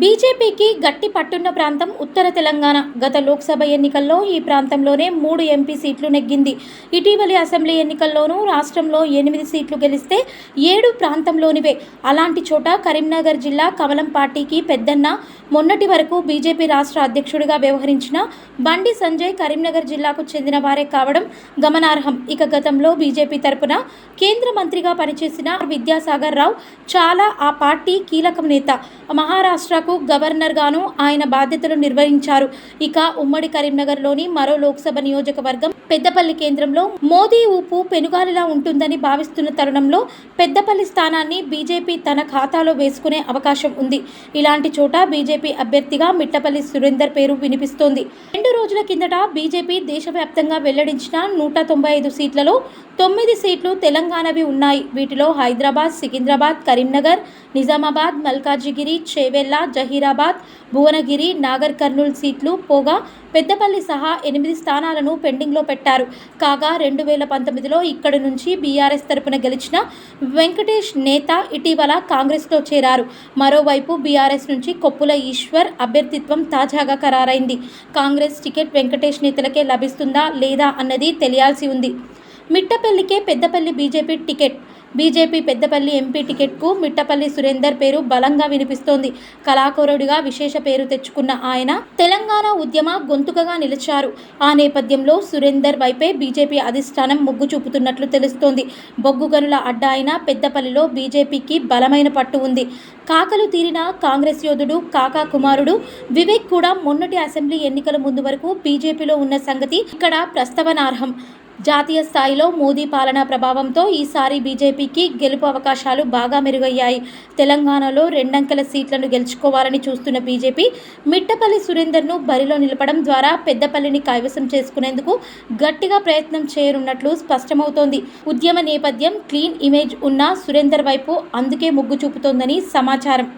బీజేపీకి గట్టి పట్టున్న ప్రాంతం ఉత్తర తెలంగాణ. గత లోక్సభ ఎన్నికల్లో ఈ ప్రాంతంలోనే మూడు ఎంపీ సీట్లు నెగ్గింది. ఇటీవలి అసెంబ్లీ ఎన్నికల్లోనూ రాష్ట్రంలో ఎనిమిది సీట్లు గెలిస్తే ఏడు ప్రాంతంలోనివే. అలాంటి చోట కరీంనగర్ జిల్లా కమలం పార్టీకి పెద్దన్న. మొన్నటి వరకు బీజేపీ రాష్ట్ర అధ్యక్షుడిగా వ్యవహరించిన బండి సంజయ్ కరీంనగర్ జిల్లాకు చెందిన వారే కావడం గమనార్హం. ఇక గతంలో బీజేపీ తరపున కేంద్ర మంత్రిగా పనిచేసిన విద్యాసాగర్ రావు చాలా ఆ పార్టీ కీలక నేత. మహారాష్ట్ర మహారాష్ట్రకు గవర్నర్గాను ఆయన బాధ్యతలు నిర్వహించారు. ఇక ఉమ్మడి కరీంనగర్లోని మరో లోక్సభ నియోజకవర్గం పెద్దపల్లి కేంద్రంలో మోదీ ఊపు పెనుగాలిలా ఉంటుందని భావిస్తున్న తరుణంలో పెద్దపల్లి స్థానాన్ని బీజేపీ తన ఖాతాలో వేసుకునే అవకాశం ఉంది. ఇలాంటి చోట బీజేపీ అభ్యర్థిగా మిట్టపల్లి సురేందర్ పేరు వినిపిస్తోంది. రెండు రోజుల కిందట బీజేపీ దేశవ్యాప్తంగా వెల్లడించిన నూట తొంభై ఐదు సీట్లలో తొమ్మిది సీట్లు తెలంగాణవి ఉన్నాయి. వీటిలో హైదరాబాద్ సికింద్రాబాద్ కరీంనగర్ నిజామాబాద్ మల్కాజిగిరి చేవెళ్ళ జహీరాబాద్ భువనగిరి నాగర్ కర్నూల్ సీట్లు పోగా పెద్దపల్లి సహా ఎనిమిది స్థానాలను పెండింగ్లో పెట్టారు. కాగా రెండు వేల పంతొమ్మిదిలో ఇక్కడి నుంచి బీఆర్ఎస్ తరపున గెలిచిన వెంకటేష్ నేత ఇటీవల కాంగ్రెస్లో చేరారు. మరోవైపు బీఆర్ఎస్ నుంచి కొప్పుల ఈశ్వర్ అభ్యర్థిత్వం తాజాగా ఖరారైంది. కాంగ్రెస్ టికెట్ వెంకటేష్ నేతలకే లభిస్తుందా లేదా అన్నది తెలియాల్సి ఉంది. మిట్టపల్లికే Peddapalli BJP ticket BJP Peddapalli MP టికెట్కు Mittapalli Surender పేరు బలంగా వినిపిస్తోంది. కళాకారుడిగా విశేష పేరు తెచ్చుకున్న ఆయన తెలంగాణ ఉద్యమ గొంతుకగా నిలిచారు. ఆ నేపథ్యంలో సురేందర్ వైపే బీజేపీ అధిష్టానం మొగ్గు చూపుతున్నట్లు తెలుస్తోంది. బొగ్గు గనుల అడ్డ అయిన పెద్దపల్లిలో బీజేపీకి బలమైన పట్టు ఉంది. కాకలు తీరిన కాంగ్రెస్ యోధుడు కాకా కుమారుడు వివేక్ కూడా మొన్నటి అసెంబ్లీ ఎన్నికల ముందు వరకు బీజేపీలో ఉన్న సంగతి ఇక్కడ ప్రస్తావనార్హం. జాతీయ స్థాయిలో మోదీ పాలన ప్రభావంతో ఈసారి బీజేపీకి గెలుపు అవకాశాలు బాగా మెరుగయ్యాయి. తెలంగాణలో రెండంకెల సీట్లను గెలుచుకోవాలని చూస్తున్న బీజేపీ మిట్టపల్లి సురేందర్ను బరిలో నిలపడం ద్వారా పెద్దపల్లిని కైవసం చేసుకునేందుకు గట్టిగా ప్రయత్నం చేయనున్నట్లు స్పష్టమవుతోంది. ఉద్యమ నేపథ్యం క్లీన్ ఇమేజ్ ఉన్న సురేందర్ వైపు అందుకే మొగ్గు చూపుతోందని సమాచారం.